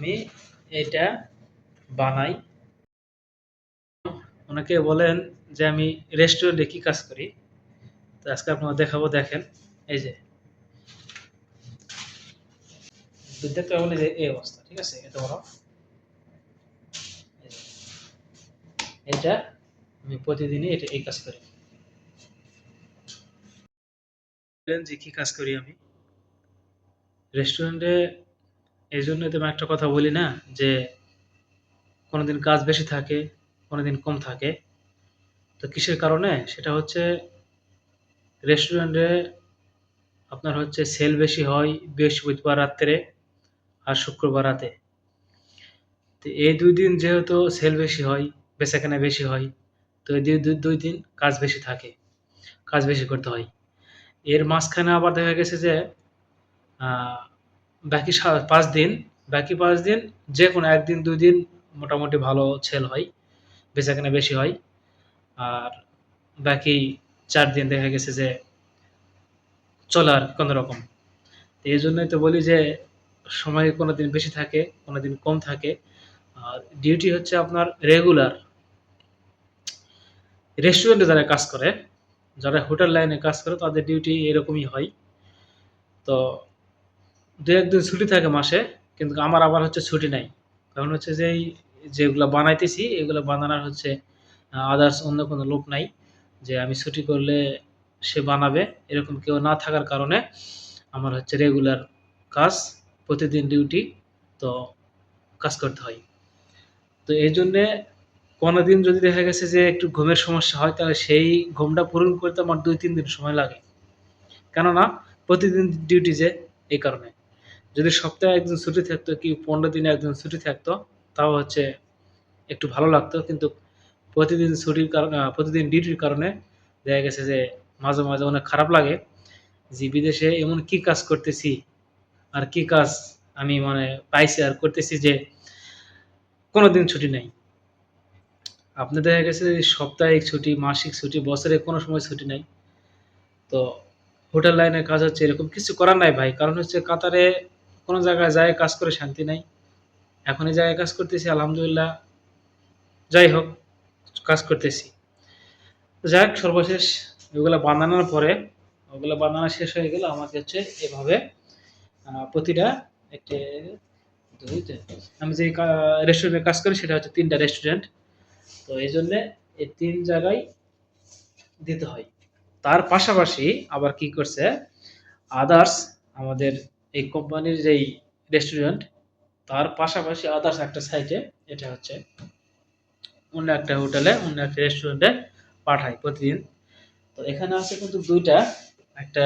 আমি এটা বানাই। অনেকে বলেন যে আমি রেস্টুরেন্টে কি কাজ করি। তো আজকে আপনাকে দেখাবো, দেখেন, এই যে। পাবেন যে এই অবস্থা, ঠিক আছে? বড়। এটা আমি প্রতিদিনই এটা এই কাজ করি। যে কি কাজ করি আমি। রেস্টুরেন্টে এই জন্য তেমন একটা কথা বলি না যে কোনোদিন কাজ বেশি থাকে, কোনোদিন কম থাকে। তো কিসের কারণে? সেটা হচ্ছে রেস্টুরেন্টে আপনার হচ্ছে সেল বেশি হয় বৃহস্পতিবার রাত্রে আর শুক্রবার রাতে। তো এই দুই দিন যেহেতু সেল বেশি হয়, বেচাকেনা বেশি হয়, তো এই দুই দুই- দিন কাজ বেশি থাকে, কাজ বেশি করতে হয়। এর মাঝখানে আবার দেখা গেছে যে বাকি পাঁচ দিন, বাকি পাঁচ দিন যে কোনো একদিন দুই দিন মোটামুটি ভালো সেল হয়, বেচাকেনা বেশি হয়। আর বাকি চার দিন দেখা গেছে যে চলে আর কোনো রকম। এই জন্যই তো বলি যে সময় কোনো দিন বেশি থাকে কোনো দিন কম থাকে। আর ডিউটি হচ্ছে আপনার রেগুলার রেস্টুরেন্টে যারা কাজ করে, যারা হোটেল লাইনে কাজ করে, তাদের ডিউটি এরকমই হয়। তো দু একদিন ছুটি থাকে মাসে, কিন্তু আমার আবার হচ্ছে ছুটি নাই। কারণ হচ্ছে যে যেগুলো বানাইতেছি, এগুলো বানানোর হচ্ছে আদার্স অন্য কোনো লোক নাই, যে আমি ছুটি করলে সে বানাবে। এরকম কেউ না থাকার কারণে আমার হচ্ছে রেগুলার কাজ, প্রতিদিন ডিউটি তো কাজ করতে হয়। তো এই জন্যে দিন যদি দেখা গেছে যে একটু ঘুমের সমস্যা হয়, তাহলে সেই ঘুমটা পূরণ করতে আমার দুই তিন দিন সময় লাগে। কেননা প্রতিদিন ডিউটি যে, এই কারণে। যদি সপ্তাহে একদিন ছুটি থাকতো কি পনেরো দিনে একদিন ছুটি থাকতো, তাও হচ্ছে একটু ভালো লাগতো। কিন্তু প্রতিদিন ছুটির কারণে প্রতিদিন ডিউটির কারণে দেখা গেছে যে মাঝে মাঝে অনেক খারাপ লাগে যে বিদেশে এমন কি কাজ করতেছি আর কি কাজ আমি মানে পাইছি আর করতেছি যে কোনো দিন ছুটি নেই। আপনি দেখা গেছে যে সাপ্তাহিক ছুটি, মাসিক ছুটি, বছরে কোনো সময় ছুটি নাই। তো হোটেল লাইনের কাজ হচ্ছে এরকম কিছু করার নাই ভাই। কারণ হচ্ছে কাতারে কোনো জায়গায় যায়, কাজ করে শান্তি নাই। এখন এই জায়গায় কাজ করতেছি, আলহামদুলিল্লাহ। যাই হোক, কাজ করতেছি। যাই হোক সর্বশেষ ওগুলো বানানোর পরে, ওগুলো বানানো শেষ হয়ে গেলে আমাকে হচ্ছে এভাবে প্রতিটা একটি তিন। আমি যে রেস্টুরেন্টে কাজ করি সেটা হচ্ছে তিনটা রেস্টুরেন্ট তো এই জন্যে এই তিন জায়গায় দিতে হয়। তার পাশাপাশি আবার কি করছে আদার্স আমাদের এই কোম্পানির যেই রেস্টুরেন্ট তার পাশাপাশি আদার্স একটা সাইটে এটা হচ্ছে অন্য একটা হোটেলে অন্য একটা রেস্টুরেন্টে পাঠায় প্রতিদিন। তো এখানে আছে কিন্তু দুইটা, একটা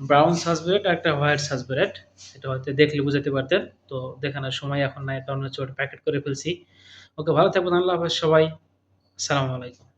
ব্রাউন সাসব্রেড আর একটা হোয়াইট সাসব্রেড এটা হয়তো দেখলে বুঝাতে পারতেন। তো দেখানোর সময় এখন নাই কারণ হচ্ছে ওটা প্যাকেট করে ফেলছি। ওকে, ভালো থাকবেন, আল্লাহ হাফেজ, সবাই। আসসালামু আলাইকুম।